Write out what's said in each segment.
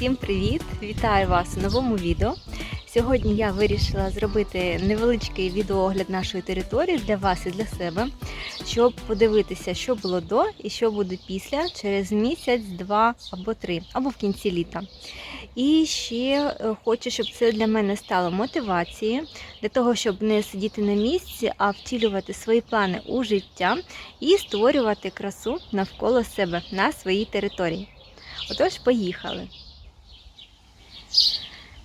Всім привіт! Вітаю вас у новому відео. Сьогодні я вирішила зробити невеличкий відеоогляд нашої території для вас і для себе, щоб подивитися, що було до і що буде після через місяць, два або три, або в кінці літа. І ще е, хочу, щоб це для мене стало мотивацією для того, щоб не сидіти на місці, а втілювати свої плани у життя і створювати красу навколо себе на своїй території. Отож, поїхали.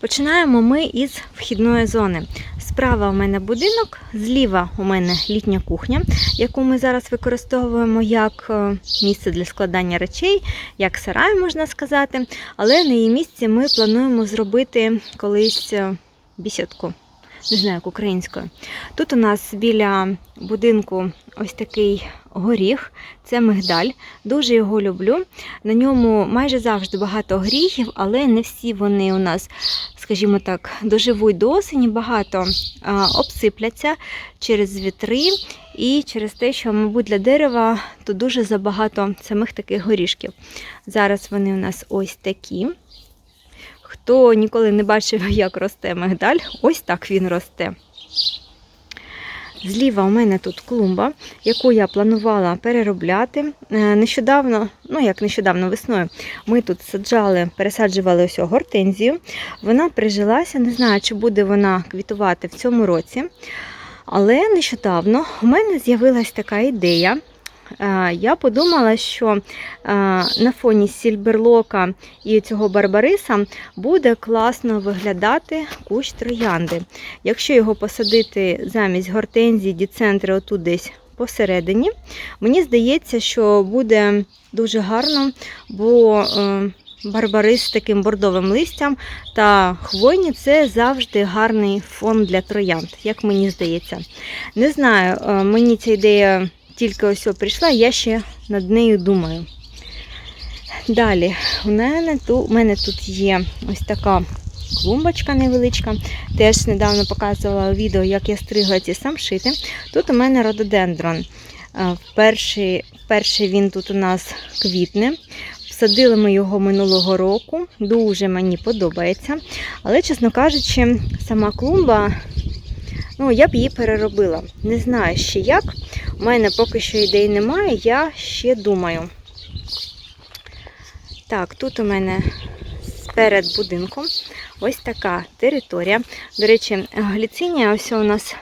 Починаємо ми із вхідної зони. Справа у мене будинок, зліва у мене літня кухня, яку ми зараз використовуємо як е, місце для складання речей, як сарай, можна сказати. Але на її місці ми плануємо зробити колись е, бісідку. Не знаю, як українською. Тут у нас біля будинку ось такий горіх, це мигдаль. Дуже його люблю. На ньому майже завжди багато гріхів, але не всі вони у нас, скажімо так, доживуть до осені, багато обсипляться через вітри і через те, що, мабуть, для дерева тут дуже забагато самих таких горішків. Зараз вони у нас ось такі. Хто ніколи не бачив, як росте мигдаль, ось так він росте. Зліва у мене тут клумба, яку я планувала переробляти. Е, Нещодавно, ну як нещодавно весною, ми тут саджали, пересаджували ось гортензію. Вона прижилася, не знаю, чи буде вона квітувати в цьому році. Але нещодавно у мене з'явилась така ідея. Е, Я подумала, що е, на фоні сільберлока і цього барбариса буде класно виглядати кущ троянди. Якщо його посадити замість гортензії, діцентри отут десь посередині, мені здається, що буде дуже гарно, бо е, барбарис з таким бордовим листям та хвойні це завжди гарний фон для троянд, як мені здається. Не знаю, мені ця ідея тільки ось прийшла, я ще над нею думаю. Далі, у мене тут, у мене тут є ось така клумбочка невеличка. Теж недавно показувала відео, як я стригла ці самшити. Тут у мене рододендрон. Перший, перший він тут у нас квітне. Всадили ми його минулого року, дуже мені подобається. Але, чесно кажучи, сама клумба, ну, я б її переробила. Не знаю ще як. У мене поки що ідей немає, я ще думаю. Так, тут у мене перед будинком ось така територія. До речі, гліцинія ось у нас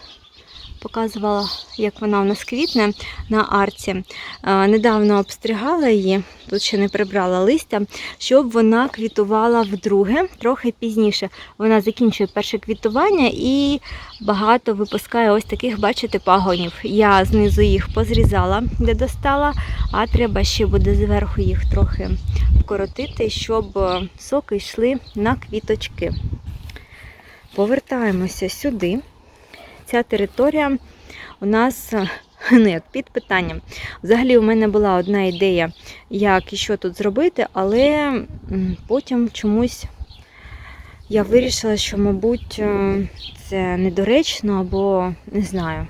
показувала, як вона у нас квітне на арці. Е, Недавно обстригала її, тут ще не прибрала листя, щоб вона квітувала вдруге, трохи пізніше. Вона закінчує перше квітування і багато випускає ось таких, бачите, пагонів. Я знизу їх позрізала, де достала, а треба ще буде зверху їх трохи вкоротити, щоб е, соки йшли на квіточки. Повертаємося сюди. Ця територія у нас ну, як під питанням. Взагалі, у мене була одна ідея, як і що тут зробити, але потім чомусь я вирішила, що, мабуть, е, це недоречно або не знаю.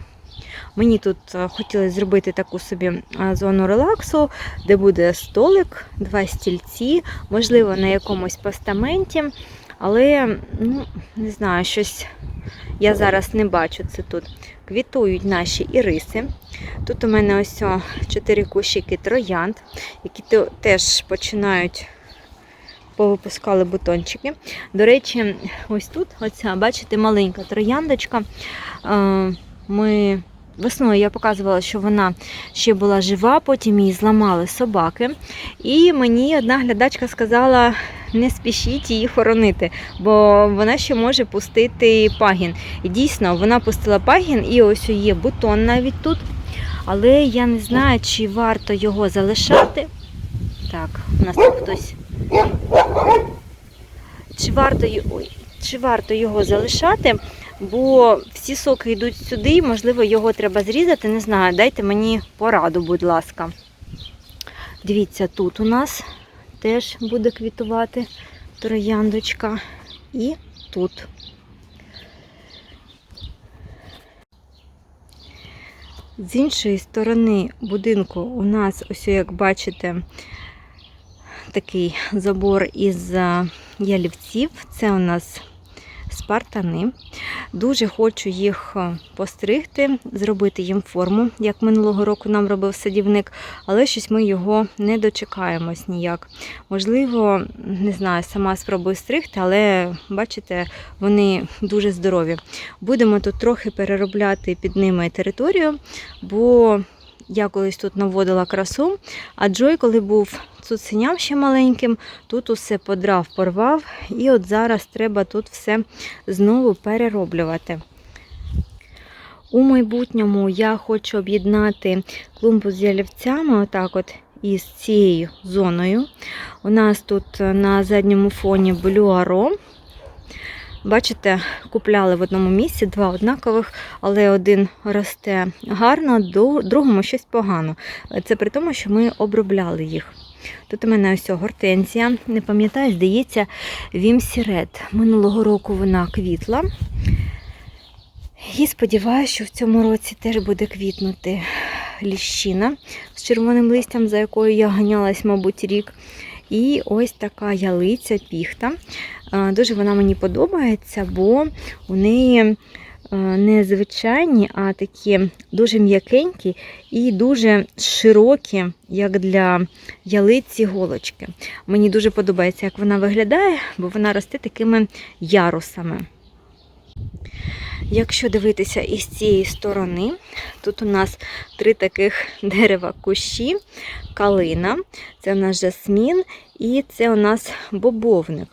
Мені тут е, хотілося зробити таку собі е, зону релаксу, де буде столик, два стільці, можливо, на якомусь постаменті. Але, ну, не знаю, щось я зараз не бачу це тут. Квітують наші іриси. Тут у мене ось чотири кущики троянд, які теж починають повипускали бутончики. До речі, ось тут, оця, бачите, маленька трояндочка. Е, Ми весною я показувала, що вона ще була жива, потім її зламали собаки. І мені одна глядачка сказала, не спішіть її хоронити, бо вона ще може пустити пагін. І дійсно, вона пустила пагін, і ось є бутон навіть тут. Але я не знаю, чи варто його залишати. Так, у нас тут хтось. Чи варто, чи варто його залишати, бо всі соки йдуть сюди, можливо, його треба зрізати. Не знаю, дайте мені пораду, будь ласка. Дивіться, тут у нас теж буде квітувати трояндочка. І тут. З іншої сторони будинку у нас, ось як бачите, такий забор із е, ялівців. Це у нас спартани. Дуже хочу їх е, постригти, зробити їм форму, як минулого року нам робив садівник, але щось ми його не дочекаємось ніяк. Можливо, не знаю, сама спробую стригти, але бачите, вони дуже здорові. Будемо тут трохи переробляти під ними територію, бо я колись тут наводила красу, а Джой, коли був цуценям ще маленьким, тут усе подрав, порвав, і от зараз треба тут все знову перероблювати. У майбутньому я хочу об'єднати клумбу з ялівцями, отак от із цією зоною. У нас тут на задньому фоні блюаро. Бачите, купляли в одному місці два однакових, але один росте гарно, другому щось погано. Це при тому, що ми обробляли їх. Тут у мене ось гортензія, не пам'ятаю, здається, Вімсірет. Минулого року вона квітла. І сподіваюся, що в цьому році теж буде квітнути ліщина з червоним листям, за якою я ганялась, мабуть, рік. І ось така ялиця піхта. Дуже вона мені подобається, бо у неї не звичайні, а такі дуже м'якенькі і дуже широкі, як для ялиці голочки. Мені дуже подобається, як вона виглядає, бо вона росте такими ярусами. Якщо дивитися із цієї сторони, тут у нас три таких дерева кущі, калина, це у нас жасмін і це у нас бобовник.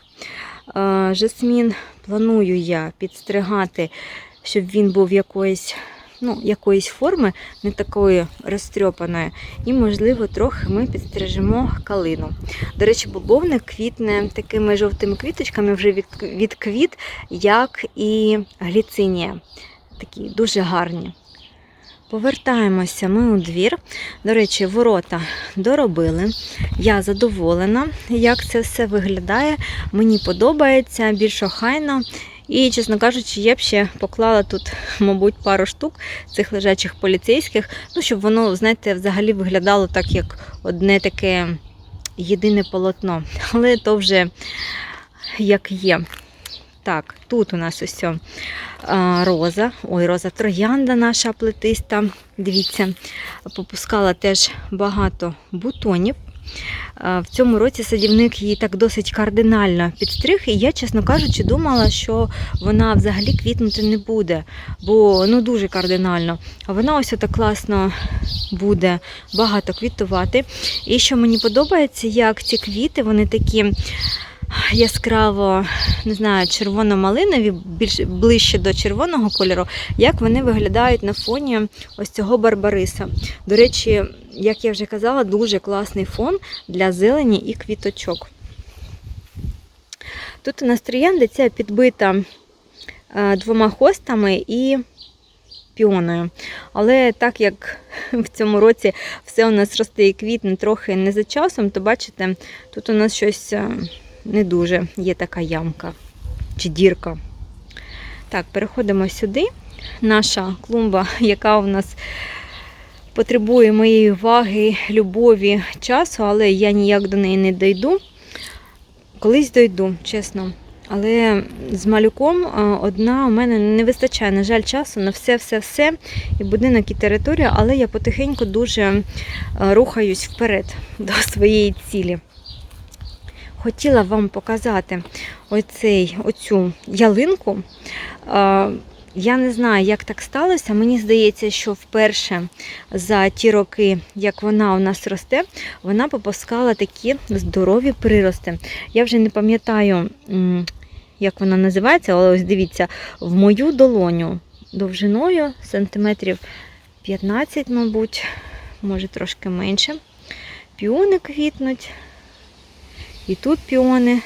Жасмін планую я підстригати, щоб він був якоїсь, ну, якоїсь форми, не такої розтрьопаної. І, можливо, трохи ми підстрижемо калину. До речі, бобовник квітне такими жовтими квіточками вже від, відквіт, як і гліцинія. Такі дуже гарні. Повертаємося ми у двір. До речі, ворота доробили. Я задоволена, як це все виглядає. Мені подобається, більш охайно. І, чесно кажучи, я б ще поклала тут, мабуть, пару штук цих лежачих поліцейських, ну, щоб воно, знаєте, взагалі виглядало так, як одне таке єдине полотно. Але то вже як є. Так, тут у нас ось роза. Ой, роза троянда наша плетиста. Дивіться, попускала теж багато бутонів. В цьому році садівник її так досить кардинально підстриг, і я, чесно кажучи, думала, що вона взагалі квітнути не буде, бо ну дуже кардинально. А вона ось так класно буде багато квітувати. І що мені подобається, як ці квіти, вони такі яскраво, не знаю, червоно-малинові, більш ближче до червоного кольору, як вони виглядають на фоні ось цього барбариса. До речі, як я вже казала, дуже класний фон для зелені і квіточок. Тут у нас троянда ця підбита е, двома хостами і піоною. Але так як в цьому році все у нас росте і квітне трохи не за часом, то бачите, тут у нас щось е, не дуже є така ямка чи дірка. Так, переходимо сюди. Наша клумба, яка у нас потребує моєї уваги, любові, часу, але я ніяк до неї не дойду. Колись дойду, чесно. Але з малюком одна у мене не вистачає, на жаль, часу на все-все-все. І будинок, і територія, але я потихеньку дуже рухаюсь вперед до своєї цілі. Хотіла вам показати оцей, оцю ялинку. Я не знаю, як так сталося. Мені здається, що вперше за ті роки, як вона у нас росте, вона попускала такі здорові прирости. Я вже не пам'ятаю, як вона називається, але ось дивіться, в мою долоню довжиною сантиметрів 15, мабуть, може трошки менше. Піони квітнуть. І тут піони.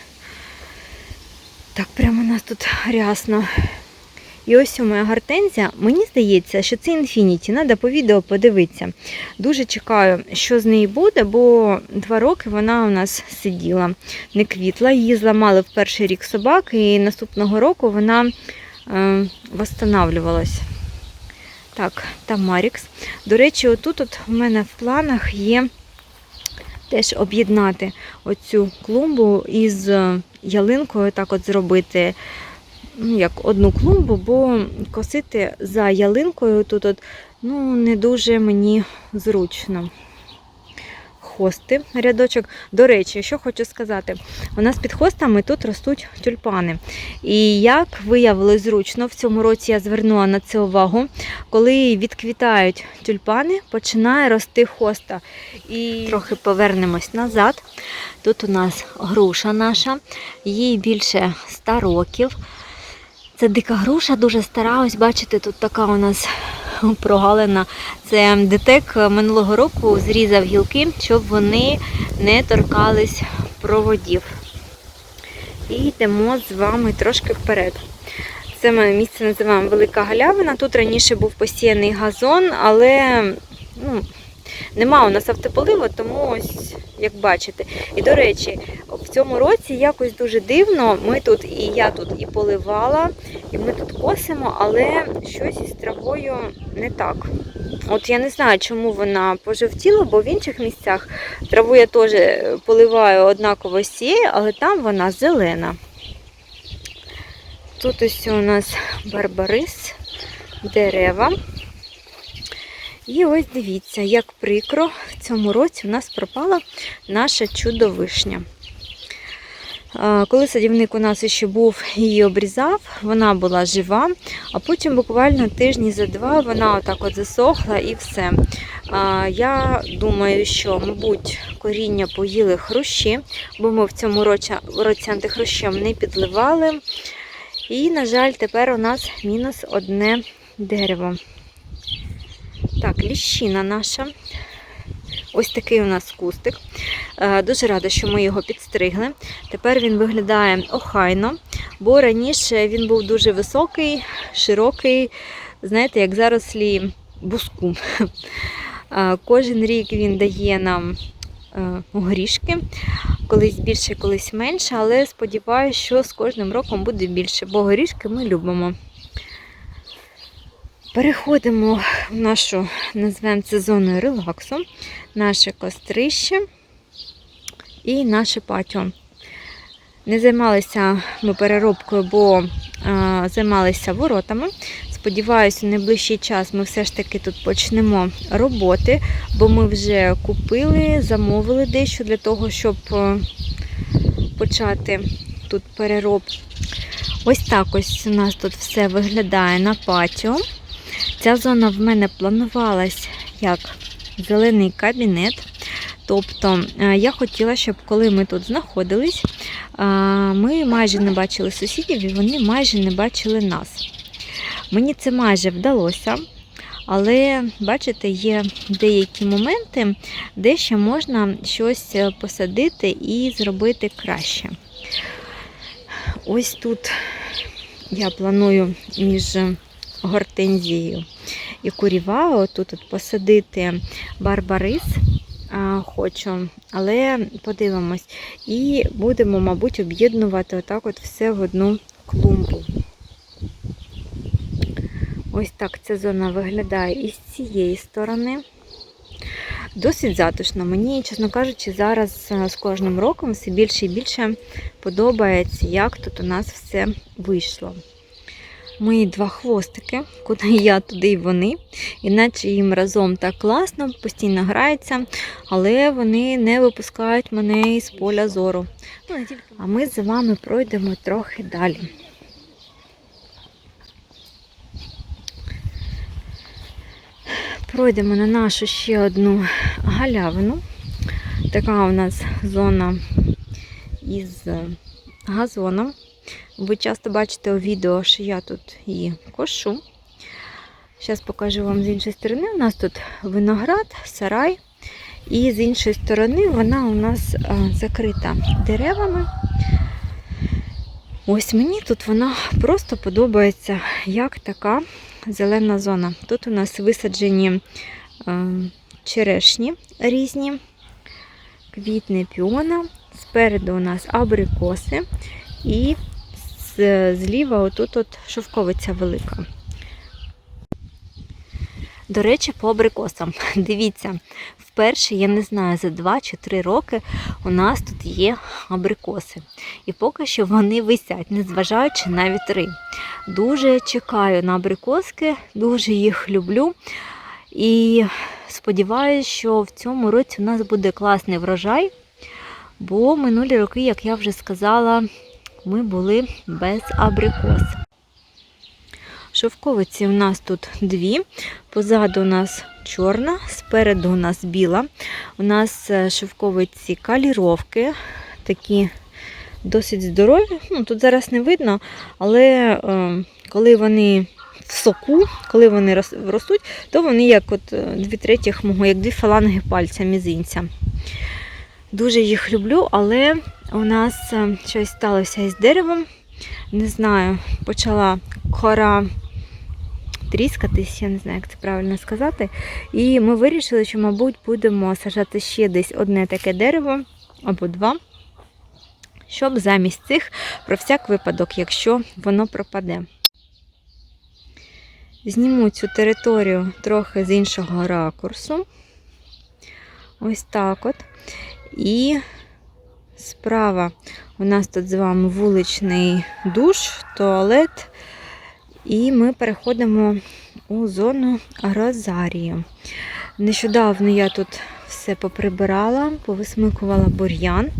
Так, прямо у нас тут рясно. І ось у моя гортензія. Мені здається, що це інфініті. Треба по відео подивитися. Дуже чекаю, що з неї буде, бо два роки вона у нас сиділа, не квітла. Її зламали в перший рік собак, і наступного року вона е, восстанавливалась. Так, там Марікс. До речі, отут от у мене в планах є теж об'єднати оцю клумбу із е, ялинкою, так от зробити ну, як одну клумбу, бо косити за ялинкою тут от, ну, не дуже мені зручно. Хости, рядочок. До речі, що хочу сказати, у нас під хостами тут ростуть тюльпани. І як виявилось зручно, в цьому році я звернула на це увагу, коли відквітають тюльпани, починає рости хоста. І трохи повернемось назад. Тут у нас груша наша, їй більше 100 років. Це дика груша, дуже стара. Ось бачите, тут така у нас прогалина. Це дитек минулого року зрізав гілки, щоб вони не торкались проводів. І йдемо з вами трошки вперед. Це ми місце називаємо Велика Галявина. Тут раніше був посіяний газон, але ну, нема у нас автополиву, тому ось як бачите. І до речі, в цьому році якось дуже дивно. Ми тут і я тут і поливала, і ми тут косимо, але щось із травою не так. От я не знаю, чому вона пожовтіла, бо в інших місцях траву я теж поливаю однаково з цією, але там вона зелена. Тут ось у нас барбарис, дерева. І ось дивіться, як прикро в цьому році у нас пропала наша чудовишня. Коли садівник у нас ще був, її обрізав, вона була жива, а потім буквально тижні за два вона отак от засохла і все. Я думаю, що, мабуть, коріння поїли хрущі, бо ми в цьому році, році антихрущем не підливали. І, на жаль, тепер у нас мінус одне дерево. Так, ліщина наша. Ось такий у нас кустик. Е, Дуже рада, що ми його підстригли. Тепер він виглядає охайно, бо раніше він був дуже високий, широкий, знаєте, як зарослі буску. Е, Кожен рік він дає нам е, горішки. Колись більше, колись менше, але сподіваюся, що з кожним роком буде більше, бо горішки ми любимо. Переходимо в нашу, назвемо це зоною релаксу, наше кострище і наше патіо. Не займалися ми переробкою, бо а, займалися воротами. Сподіваюся, у найближчий час ми все ж таки тут почнемо роботи, бо ми вже купили, замовили дещо для того, щоб почати тут переробку. Ось так ось у нас тут все виглядає на патіо. Ця зона в мене планувалась як зелений кабінет. Тобто е, я хотіла, щоб коли ми тут знаходились, е, ми майже не бачили сусідів і вони майже не бачили нас. Мені це майже вдалося, але, бачите, є деякі моменти, де ще можна щось е, посадити і зробити краще. Ось тут я планую між гортензією і курівао. Тут от посадити барбарис хочу, але подивимось. І будемо, мабуть, об'єднувати отак от все в одну клумбу. Ось так ця зона виглядає із цієї сторони. Досить затишно. Мені, чесно кажучи, зараз з кожним роком все більше і більше подобається, як тут у нас все вийшло мої два хвостики, куди я, туди й вони. Іначе їм разом так класно, постійно граються, але вони не випускають мене із поля зору. А ми з вами пройдемо трохи далі. Пройдемо на нашу ще одну галявину. Така у нас зона із газоном. Ви часто бачите у відео, що я тут її кошу. Зараз покажу вам з іншої сторони. У нас тут виноград, сарай. І з іншої сторони вона у нас закрита деревами. Ось мені тут вона просто подобається як така зелена зона. Тут у нас висаджені черешні різні, квітне піона. Спереду у нас абрикоси. І зліва отут от шовковиця велика. До речі, по абрикосам. Дивіться, вперше, я не знаю, за 2 чи 3 роки у нас тут є абрикоси. І поки що вони висять, незважаючи на вітри. Дуже чекаю на абрикоски, дуже їх люблю. І сподіваюся, що в цьому році у нас буде класний врожай, бо минулі роки, як я вже сказала, ми були без абрикос. Шовковиці у нас тут дві. Позаду у нас чорна, спереду у нас біла. У нас е, шовковиці каліровки, такі досить здорові. Ну, тут зараз не видно, але е, коли вони в соку, коли вони ростуть, то вони як от е, дві третіх мого, як дві фаланги пальця мізинця. Дуже їх люблю, але у нас е, щось сталося із деревом. Не знаю, почала кора тріскатись, я не знаю, як це правильно сказати. І ми вирішили, що, мабуть, будемо сажати ще десь одне таке дерево або два, щоб замість цих про всяк випадок, якщо воно пропаде. Зніму цю територію трохи з іншого ракурсу. Ось так от. І справа у нас тут з вами вуличний душ, туалет. І ми переходимо у зону розарію. Нещодавно я тут все поприбирала, повисмикувала бур'ян,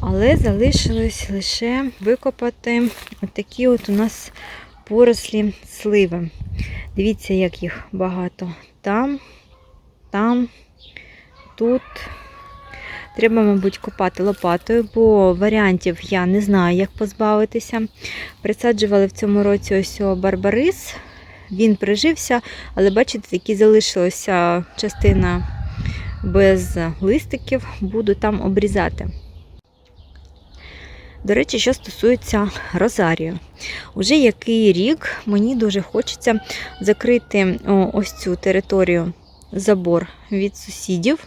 але залишилось лише викопати отакі от у нас порослі сливи. Дивіться, як їх багато. Там, там, тут. Треба, мабуть, копати лопатою, бо варіантів я не знаю, як позбавитися. Присаджували в цьому році ось барбарис. Він прижився, але бачите, такі залишилася частина без листиків, буду там обрізати. До речі, що стосується розарію. Уже який рік мені дуже хочеться закрити ось цю територію забор від сусідів.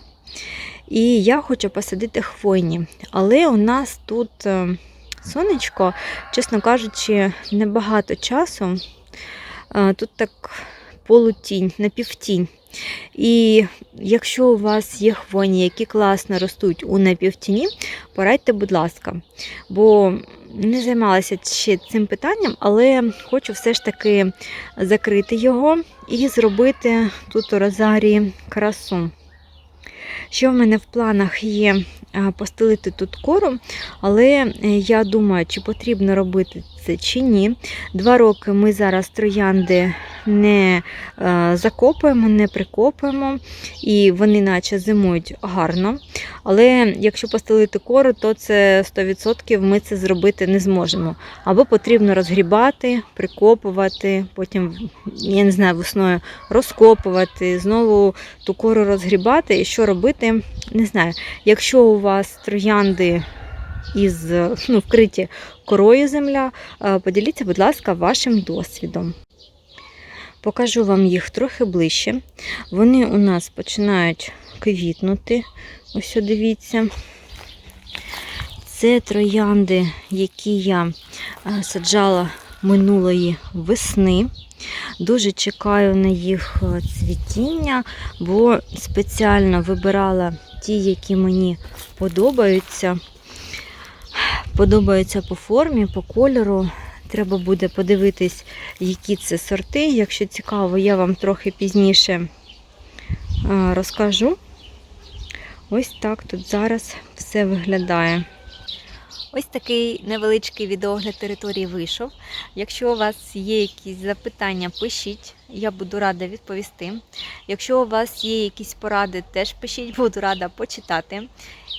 І я хочу посадити хвойні. Але у нас тут е, сонечко, чесно кажучи, небагато часу. Е, Тут так полутінь, напівтінь. І якщо у вас є хвойні, які класно ростуть у напівтіні, порадьте, будь ласка. Бо не займалася ще цим питанням, але хочу все ж таки закрити його і зробити тут у розарії красу. Що в мене в планах є постелити тут кору, але е, я думаю, чи потрібно робити це чи ні. Два роки ми зараз троянди не е, закопуємо, не прикопуємо, і вони наче зимують гарно. Але якщо постелити кору, то це 100% ми це зробити не зможемо. Або потрібно розгрібати, прикопувати, потім, я не знаю, весною розкопувати, знову ту кору розгрібати. І що робити, не знаю. Якщо у вас троянди із ну, вкриті корою земля, е, поділіться, будь ласка, вашим досвідом. Покажу вам їх трохи ближче. Вони у нас починають квітнути. Ось дивіться. Це троянди, які я е, саджала минулої весни. Дуже чекаю на їх е, цвітіння, бо спеціально вибирала ті, які мені подобаються. Подобаються по формі, по кольору. Треба буде подивитись, які це сорти. Якщо цікаво, я вам трохи пізніше е, розкажу. Ось так тут зараз все виглядає. Ось такий невеличкий відеогляд території вийшов. Якщо у вас є якісь запитання, пишіть, я буду рада відповісти. Якщо у вас є якісь поради, теж пишіть, буду рада почитати.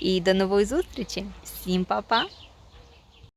І до нової зустрічі! Всім па-па!